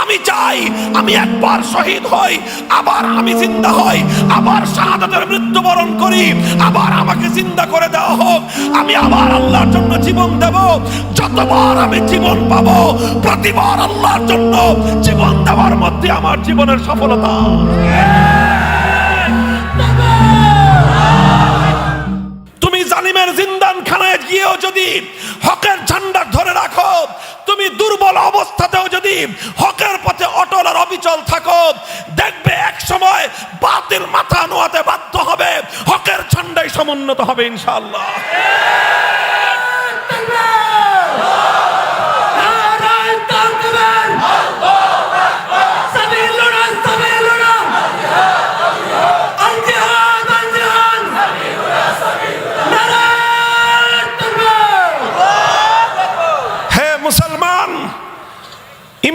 আমি চাই আমি একবার শহীদ হই, আবার আমি জিন্দা হই, আবার শাহাদাতের মৃত্যুবরণ করি, আবার আমাকে জিন্দা করে দেওয়া হোক, আমি আবার আল্লাহর জন্য জীবন দেব, যতবার আমি জীবন পাবো, প্রতিবার আল্লাহর জন্য জীবন দেওয়ার মধ্যে আমার জীবনের সফলতা। তুমি জালিমের জিন্দান গিয়েও যদি হকের ঝান্ডা ধরে রাখো তুমি দুর্বল অবস্থাতেও যদি হকের পথে অটল আর অবিচল থাকো, দেখবে এক সময় বাতিল মাথা নোয়াতে বাধ্য হবে, হকের ঝান্ডাই সমুন্নত হবে ইনশাআল্লাহ।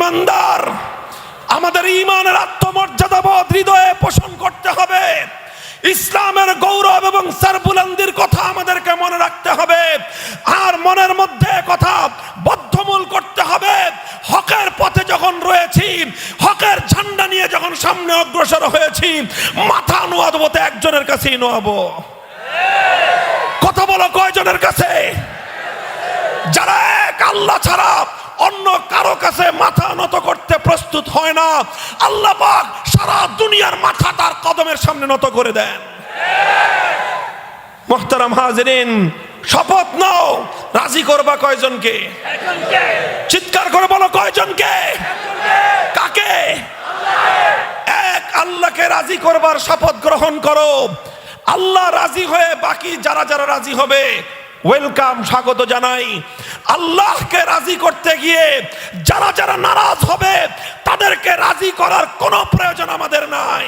ইমানদার। আমাদের ইমানের আত্মমর্যাদা বোধ হৃদয়ে পোষণ করতে হবে। ইসলামের গৌরব এবং সারবুলন্দির কথা আমাদেরকে মনে রাখতে হবে। আর মনের মধ্যে কথা বদ্ধমূল করতে হবে। হকের পথে যখন রয়েছি, হকের ঝান্ডা নিয়ে যখন সামনে অগ্রসর হয়েছি, মাথা নোয়াবো তো একজনের কাছেই নোয়াবো। কথা বলো কয়জনের কাছে? যারা এক, আল্লাহ ছাড়া অন্য কারও কাছে মাথা নত করতে প্রস্তুত হয় না। আল্লাহ পাক সারা দুনিয়ার মাথা তার কদমের সামনে নত করে দেন। মোহতারাম হাজরিন, শপথ নাও। রাজি করবা কয়জনকে? চিৎকার করে বলো কয়জনকে? কাকে? এক, আল্লাহকে রাজি করবার শপথ গ্রহণ করো। আল্লাহ রাজি হয়ে বাকি যারা যারা রাজি হবে ওয়েলকাম স্বাগত জানাই। আল্লাহকে রাজি করতে গিয়ে যারা যারা নারাজ হবে, তাদেরকে রাজি করার কোনো প্রয়োজন আমাদের নাই।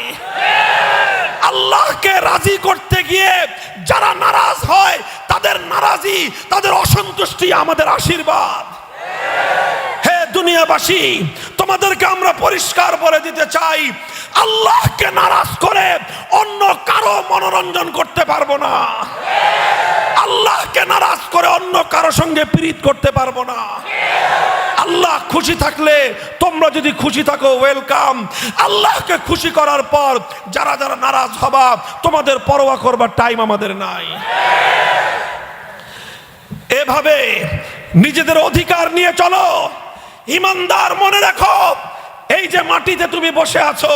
আল্লাহকে রাজি করতে গিয়ে যারা নারাজ হয়, তাদের নারাজি, তাদের অসন্তুষ্টি আমাদের আশীর্বাদ। হে দুনিয়াবাসী, তোমাদেরকে আমরা পরিষ্কার বলে দিতে চাই, আল্লাহকে নারাজ করে অন্য কারও মনোরঞ্জন করতে পারব না। আল্লাহকে নারাজ করে অন্য কারও সঙ্গে পীড়িত করতে পারব না। আল্লাহ খুশি থাকলে তোমরা যদি খুশি থাকো ওয়েলকাম আল্লাহকে খুশি করার পর যারা যারা নারাজ হবা, তোমাদের পরোয়া করবার টাইম আমাদের নাই। এভাবে নিজেদের অধিকার নিয়ে চলো। ইমানদার মনে রাখো। এই যে মাটিতে তুমি বসে আছো,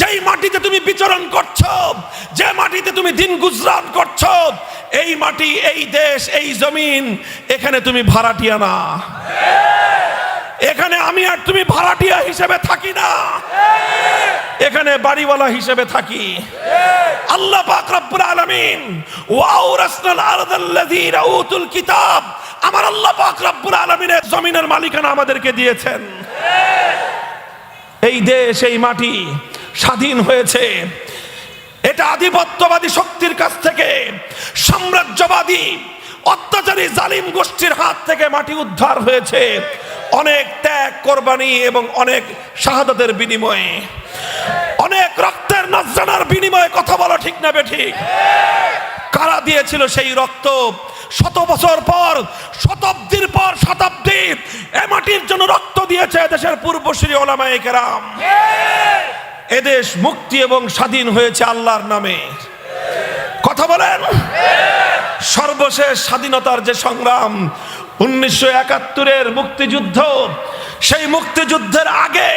যেই মাটিতে তুমি বিচরণ করছ, যে মাটিতে তুমি দিন গুজরান করছ, এই মাটি, এই দেশ, এই জমিন, এখানে তুমি ভাড়াটিয়া না। এখানে আমি আর তুমি ভাড়াটিয়া হিসেবে থাকি না। এখানে বাড়িওয়ালা হিসেবে থাকি। আল্লাহ পাক আলামিন ওয়াউরাসনাল আরদাল্লাযীনা উতুল কিতাব, আমার আল্লাহ পাক আলামিনের জমিনের মালিকানা আমাদেরকে দিয়েছেন। এই দেশ, এই মাটি স্বাধীন হয়েছে। এটা আধিপত্যবাদী শক্তির কাছ থেকে, সাম্রাজ্যবাদী, অত্যাচারী, জালিম গোষ্ঠীর হাত থেকে মাটি উদ্ধার হয়েছে। অনেক ত্যাগ, কোরবানি এবং অনেক শাহাদাতের বিনিময়ে। অনেক রক্তের নজরানার বিনিময়ে কথা বলা ঠিক না বে ঠিক। কারা দিয়েছিল সেই রক্ত? শত বছর পর শতাব্দীর পর শতাব্দী এ মাটির জন্য রক্ত দিয়েছে দেশের পূর্বশ্রী ওলামায়ে কেরাম। এদেশ মুক্তি এবং স্বাধীন হয়েছে আল্লাহর নামে। কথা বলেন? সর্বশেষ স্বাধীনতার যে সংগ্রাম উনিশশো একাত্তরের মুক্তিযুদ্ধ সেই মুক্তিযুদ্ধের আগে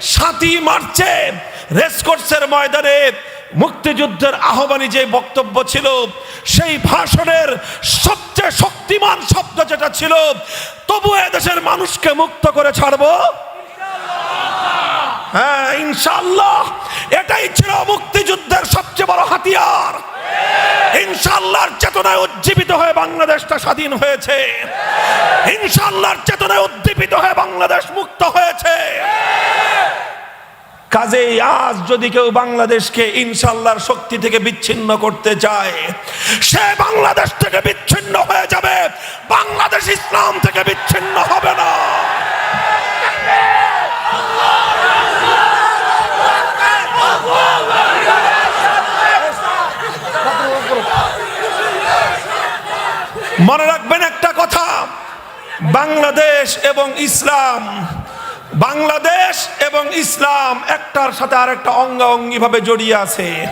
সাতই মার্চে রেসকোর্সের ময়দানে মুক্তিযুদ্ধের আহ্বানী যে বক্তব্য ছিল, সেই ভাষণের সবচেয়ে শক্তিমান শব্দ যেটা ছিল, তবু দেশের মানুষকে মুক্ত করে ছাড়বো? হ্যাঁ ইনশাল্লাহ এটাই ছিল মুক্তিযুদ্ধের সবচেয়ে বড় হাতিয়ার। ইনশাল্লাহর চেতনায় উজ্জীবিত হয়ে বাংলাদেশটা স্বাধীন হয়েছে। ইনশাল্লাহর চেতনায় উদ্দীপিত হয়ে বাংলাদেশ মুক্ত হয়েছে। কাজেই আজ যদি কেউ বাংলাদেশকে ইনশাল্লাহর শক্তি থেকে বিচ্ছিন্ন করতে চায়, সে বাংলাদেশ থেকে বিচ্ছিন্ন হয়ে যাবে। বাংলাদেশ ইসলাম থেকে বিচ্ছিন্ন হবে না। মনে রাখবেন একটা কথা, বাংলাদেশ এবং ইসলাম বাংলাদেশ এবং ইসলাম একটার সাথে আরেকটা অঙ্গাঙ্গি ভাবে জড়িয়ে আছে।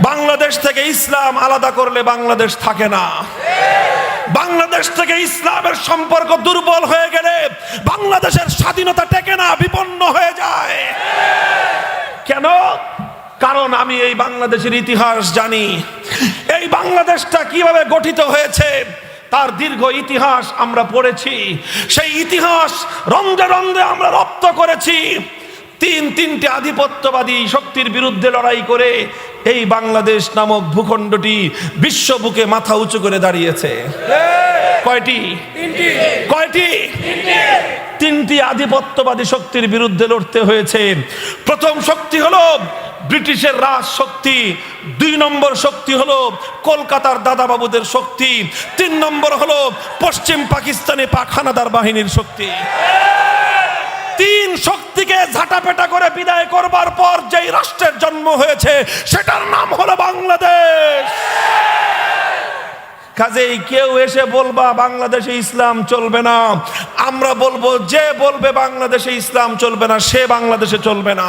বাংলাদেশ থেকে ইসলাম আলাদা করলে বাংলাদেশ থাকে না। বাংলাদেশ থেকে ইসলামের সম্পর্ক দুর্বল হয়ে গেলে বাংলাদেশের স্বাধীনতা টেকে না, বিপন্ন হয়ে যায়। কেন? কারণ আমি এই বাংলাদেশের ইতিহাস জানি। এই বাংলাদেশটা কীভাবে গঠিত হয়েছে? তার দীর্ঘ ইতিহাস আমরা পড়েছি। সেই ইতিহাস রন্ধে রন্ধে আমরা রপ্ত করেছি। তিন তিনটে আধিপত্যবাদী শক্তির বিরুদ্ধে লড়াই করে এই বাংলাদেশ নামক ভূখণ্ডটি বিশ্ব বুকে মাথা উঁচু করে দাঁড়িয়েছে। কয়টি? কয়টি? তিনটি আধিপত্যবাদী শক্তির বিরুদ্ধে লড়তে হয়েছে। প্রথম শক্তি হলো ব্রিটিশের রাজ শক্তি, দুই নম্বর শক্তি হলো কলকাতার দাদাবাবুদের শক্তি, তিন নম্বর হলো পশ্চিম পাকিস্তানি পাখানাদার বাহিনীর শক্তি। তিন শক্তিকে ঝাঁটাপেটা করে বিদায় করবার পর যেই রাষ্ট্রের জন্ম হয়েছে, সেটার নাম হলো বাংলাদেশ। কাজেই কেউ এসে বলবা, বাংলাদেশে ইসলাম চলবে না। আমরা বলব, যে বলবে বাংলাদেশে ইসলাম চলবে না, সে বাংলাদেশে চলবে না।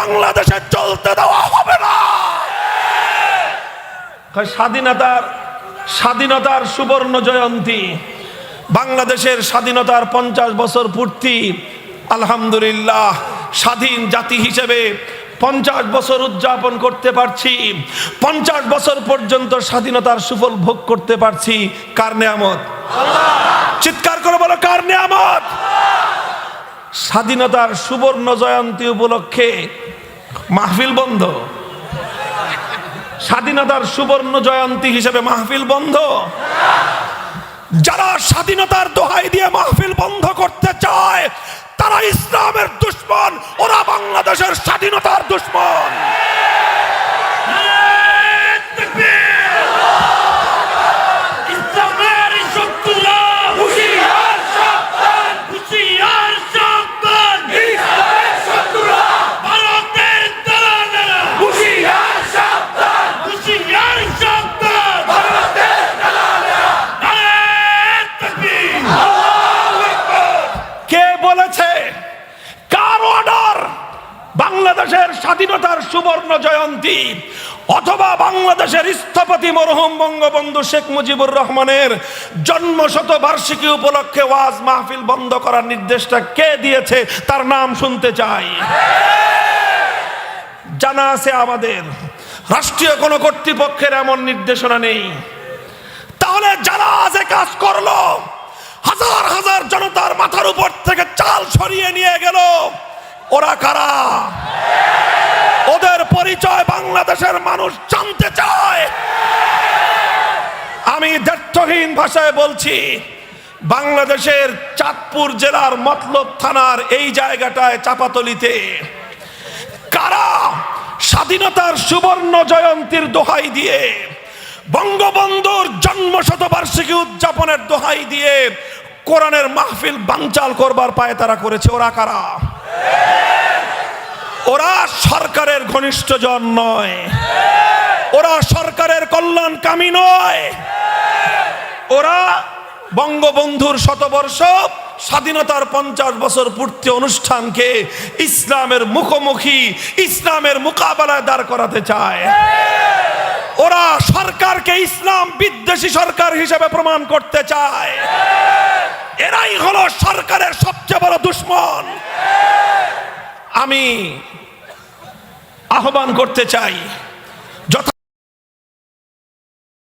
বাংলাদেশে চলতে দেওয়া হবে না। স্বাধীনতার স্বাধীনতার সুবর্ণ জয়ন্তী, বাংলাদেশের স্বাধীনতার পঞ্চাশ বছর পূর্তি, আলহামদুলিল্লাহ, স্বাধীন জাতি হিসেবে পঞ্চাশ বছর উদযাপন করতে পারছি, পঞ্চাশ বছর পর্যন্ত স্বাধীনতার সুফল ভোগ করতে পারছি, কার নেয়ামত? চিৎকার করে বলো, কার নেয়ামত? স্বাধীনতার সুবর্ণ জয়ন্তী উপলক্ষে মাহফিল বন্ধ। স্বাধীনতার সুবর্ণ জয়ন্তী হিসেবে মাহফিল বন্ধ। যারা স্বাধীনতার দোহাই দিয়ে মাহফিল বন্ধ করতে চায়, তারা ইসলামের দুশ্মন, ওরা বাংলাদেশের স্বাধীনতার দুশ্মন ইসলামের শত্রুরা হুঁশিয়ার সাবধান হুঁশিয়ার সাবধান ইসলামের শত্রুরা ভারতের দালালেরা হুঁশিয়ার সাবধান হুঁশিয়ার সাবধান ভারতের দালালেরা নারায়ে তাকবীর কে বলেছে কার অর্ডার বাংলাদেশের স্বাধীনতার সুবর্ণ জয়ন্তী অথবা বাংলাদেশের স্থপতি মরহুম বঙ্গবন্ধু শেখ মুজিবুর রহমানের জন্ম শত বার্ষিকী উপলক্ষে ওয়াজ মাহফিল বন্ধ করার নির্দেশটা কে দিয়েছে তার নাম শুনতে চাই। জানা আছে আমাদের, রাষ্ট্রীয় কোনো কর্তৃপক্ষের এমন নির্দেশনা নেই। তাহলে যারা আজে কাজ করল, হাজার হাজার জনতার মাথার উপর থেকে চাল সরিয়ে নিয়ে গেল, ওরা কারা? পরিচয় বাংলাদেশের মানুষ জানতে চায়। আমি দ্ব্যর্থহীন ভাষায় বলছি, বাংলাদেশের চাঁদপুর জেলার মতলব থানার এই জায়গাটায় চাপাতলিতে কারা স্বাধীনতার সুবর্ণ জয়ন্তীর দোহাই দিয়ে, বঙ্গবন্ধুর জন্ম শতবার্ষিকী উদযাপনের দোহাই দিয়ে কোরআনের মাহফিল বানচাল করবার পায়ে তারা করেছে, ওরা কারা? ওরা সরকারের ঘনিষ্ঠ জন নয়। ওরা সরকারের কল্যাণকামী নয়। ওরা বঙ্গবন্ধুর শতবর্ষ স্বাধীনতার পঞ্চাশ বছর পূর্তি অনুষ্ঠানকে ইসলামের মুখোমুখি, ইসলামের মোকাবেলায় দাঁড় করাতে চায়। ওরা সরকারকে ইসলাম বিদ্বেষী সরকার হিসেবে প্রমাণ করতে চায়। এরাই হলো সরকারের সবচেয়ে বড় দুশ্মন। আমি আহ্বান করতে চাই।